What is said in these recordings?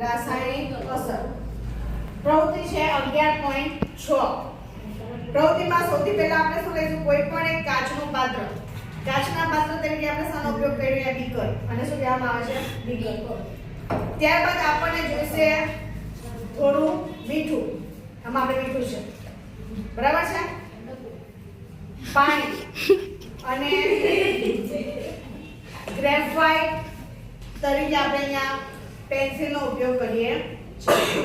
રાસાયણિક અસર. પ્રવૃત્તિ છે અગિયાર પોઈન્ટ છ. પ્રવૃત્તિમાં સૌથી પહેલા આપણે શું લઈશું? કોઈ પણ એક કાચનું પાત્ર. કાચના પાત્ર તરીકે આપણે શાનો ઉપયોગ કરીએ બીકર. અને શું કહેવામાં આવે છે? બીકર. ત્યારબાદ આપણને જોઈશે થોડું મીઠું. આમાં આપણે મીઠું છે. બરાબર છે? પાણી. અને ગ્રેફાઇટ તરીકે આપણે અહીંયા પેન્સિલનો ઉપયોગ કરીએ છીએ.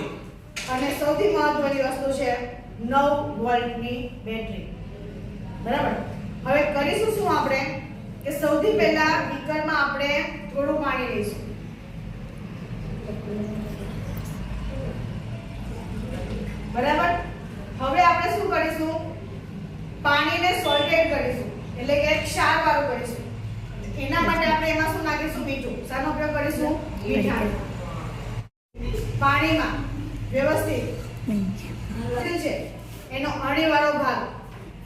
અને સૌથી મહત્વની વસ્તુ છે 9 વોલ્ટની બેટરી. બરાબર? હવે કરીશું શું આપણે? કે સૌથી પહેલા બીકરમાં આપણે થોડું પાણી લઈશું. બરાબર? હવે આપણે શું કરીશું? પાણીને સોલ્ટેડ કરીશું. એટલે કે ક્ષાર વાળું કરીશું. એના માટે આપણે એમાં શું નાખીશું? મીઠું. શાનો ઉપયોગ કરીશું? મીઠાનો. પાણીમાં વ્યવસ્થિત છે. એનો અણીવાળો ભાગ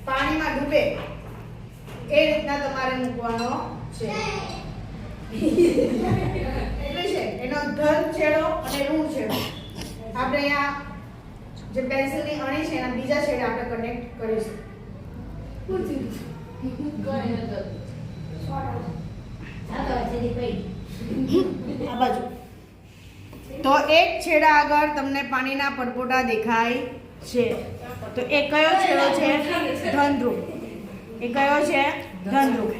પાણીમાં ડૂબે એ રીતના તમારે મૂકવાનો છે. એટલે છે એનો ધન છેડો અને ઋણ છેડો. આપણે અહીંયા જે પેન્સિલની અણી છે એના બીજા છેડે આપણે કનેક્ટ કરીશું. આ બાજુ. તો એક છેડા આગળ તમને પાણીના પરપોટા દેખાય છે. તો એ કયો છેડો છે? ધનધ્રુવ. એ કયો છે? ધનધ્રુવ.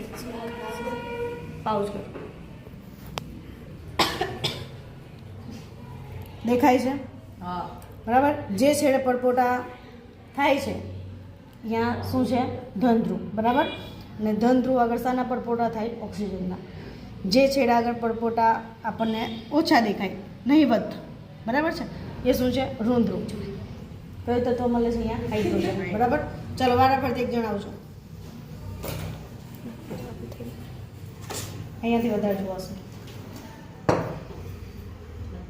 પાઉસ કરો. દેખાય છે? બરાબર? જે છેડે પરપોટા થાય છે ત્યાં શું છે? ધનધ્રુવ. બરાબર? અને ધનધ્રુવ આગળ શાના પરપોટા થાય ઓક્સિજનના. જે છેડા આગળ પડપોટા આપણને ઓછા દેખાય નહીવત બરાબર છે? એ શું છે? ઋણધ્રુવ કયું તત્વ મળે છે અહીંયા, હાઇડ્રોજન. બરાબર? ચાલો વારા પરથી એક જણાવજો. અહીંયાથી વધારે જોવાશે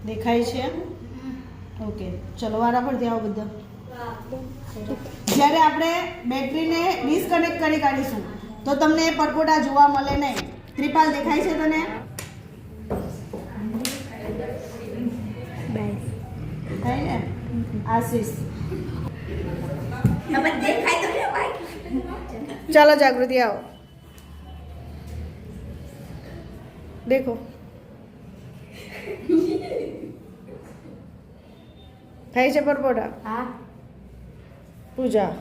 દેખાય છે? ઓકે. ચલો વારા પરથી આવો બધા. જ્યારે આપણે બેટરીને ડિસ્કનેક્ટ કરી કાઢીશું, તો તમને પરપોટા જોવા મળે નહીં. ત્રિપાલ દેખાય છે તને? થાય ને? આશીષ. ચાલો જાગૃતિ આવો. દેખો. થાય છે પરપોટા? પૂજા.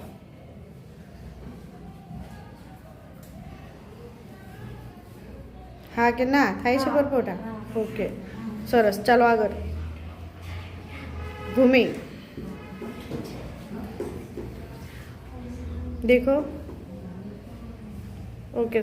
હા કે ના? થાય છે. પરપોટા? ઓકે. સરસ. ચાલો આગળ. ભૂમિ. દેખો. ઓકે.